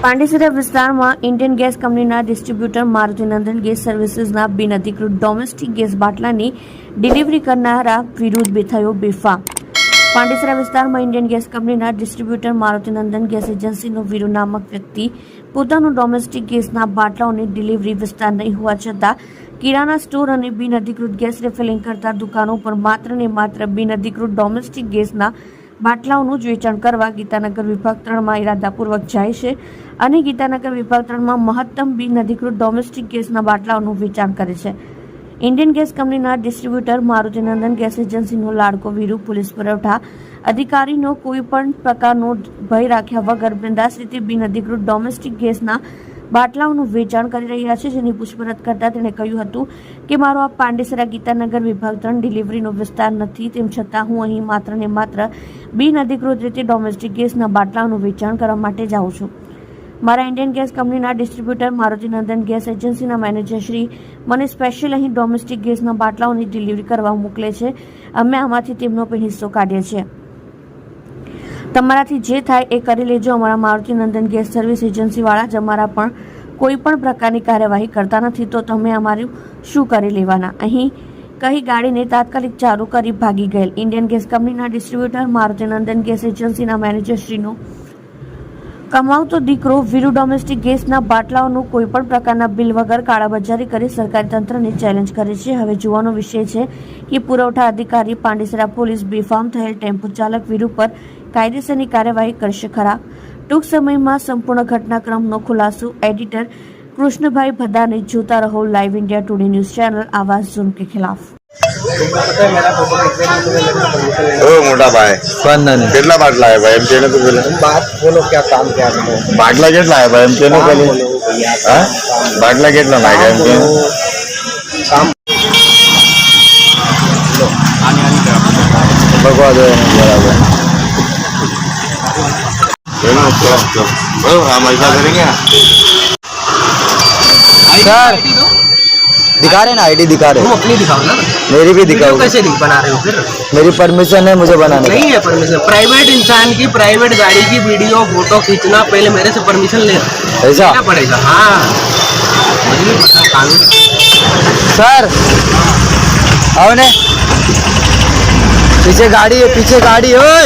પાંડેસરા વિસ્તારમાં Indian gas કંપનીના distributor Marutinandan gas સર્વિસીસના બિન અધિકૃત ડોમેસ્ટિક ગેસ બાટલાની ડિલિવરી કરનારા વિરુદ્ધ બે થયો બેફા પાંડેસરા વિસ્તારમાં ઇન્ડિયન ગેસ કંપનીના ડિસ્ટ્રીબ્યુટર મારુતિનંદન ગેસ એજન્સીનો વીરુ નામક વ્યક્તિ પોતાનું ડોમેસ્ટિક ગેસના બાટલાઓની ડિલિવરી વિસ્તાર નહીં હોવા છતાં કિરાના સ્ટોર અને બિન અધિકૃત ગેસ રિફિલિંગ કરતા દુકાનો પર માત્ર ને માત્ર બિનઅધિકૃત ડોમેસ્ટિક ગેસના બાટલાઓનું જ વેચાણ કરવા ગીતાનગર વિભાગ ત્રણમાં ઇરાદાપૂર્વક જાય છે અને ગીતાનગર વિભાગ ત્રણમાં મહત્તમ બિન અધિકૃત ડોમેસ્ટિક ગેસના બાટલાઓનું વેચાણ કરે છે. ઇન્ડિયન ગેસ કંપનીના ડિસ્ટ્રીબ્યુટર મારુતિનંદન ગેસ એજન્સીનો લાડકો વીરુ, પોલીસ પુરવઠા અધિકારીનો કોઈ પણ પ્રકારનો ભય રાખ્યા વગર બિંદાસ રીતે બિનઅધિકૃત ડોમેસ્ટિક ગેસના બાટલાઓનું વેચાણ કરી રહ્યા છે, જેની પૂછપરછ કરતા તેણે કહ્યું હતું કે, મારો આ પાંડેસરા ગીતાનગર વિભાગ ત્રણ ડિલિવરીનો વિસ્તાર નથી, તેમ છતાં હું અહીં માત્ર ને માત્ર બિનઅધિકૃત રીતે ડોમેસ્ટિક ગેસના બાટલાઓનું વેચાણ કરવા માટે જાઉં છું. મારા ઇન્ડિયન ગેસ કંપનીના ડિસ્ટ્રીબ્યુટર મારુતિનંદન ગેસ એજન્સીના મેનેજર શ્રી મને સ્પેશિયલ અહીં ડોમેસ્ટિક ગેસના બાટલાઓની ડિલિવરી કરવા મોકલે છે. અમે આમાંથી તેમનો પણ હિસ્સો કાઢીએ છીએ. તમારાથી જે થાય એ કરી લેજો. અમારા મારુતિ નંદન ગેસ સર્વિસ એજન્સીવાળા જ અમારા પણ કોઈ પણ પ્રકારની કાર્યવાહી કરતા નથી, તો તમે અમારું શું કરી લેવાના? અહીં કહી ગાડીને તાત્કાલિક ચાલુ કરી ભાગી ગયેલ. ઇન્ડિયન ગેસ કંપનીના ડિસ્ટ્રીબ્યુટર મારુતિનંદન ગેસ એજન્સીના મેનેજરશ્રીનો કમાવતો દીકરો વીરુ ડોમેસ્ટિક ગેસના બાટલાઓનું કોઈ પણ પ્રકારના બિલ વગર કાળાબજારી કરી સરકારી તંત્રને ચેલેન્જ કરે છે. હવે જોવાનો વિષય છે કે પુરવઠા અધિકારી પાંડેસરા પોલીસ બેફામ થયેલ ટેમ્પો ચાલક વીરુ પર કાયદેસરની કાર્યવાહી કરશે ખરા? ટૂંક સમયમાં સંપૂર્ણ ઘટનાક્રમનો ખુલાસો એડિટર કૃષ્ણભાઈ ભદાને જોતા રહો live India today news channel આવાસ ઝોન કે ખિલાફ મોટા કેટલા આવ્યા એમ તેને તો બોલો એમ તેને બાટલા કેટલા નાખ્યા એમ કામ. ભગવા બરાબર. हम ऐसा करेंगे सर दिखा रहे ना आईडी दिखा रहे तुम अपनी दिखाओ ना। मेरी भी वीडियो दिखाओ कैसे बना रहे हो फिर? मेरी परमिशन है मुझे बनाने नहीं है परमिशन प्राइवेट इंसान की प्राइवेट गाड़ी की वीडियो फ़ोटो खींचना पहले मेरे से परमिशन ले। ऐसा? पड़ेगा? हाँ। मुझे पता कानून सर आओ ने। पीछे गाड़ी है पीछे गाड़ी है ओए।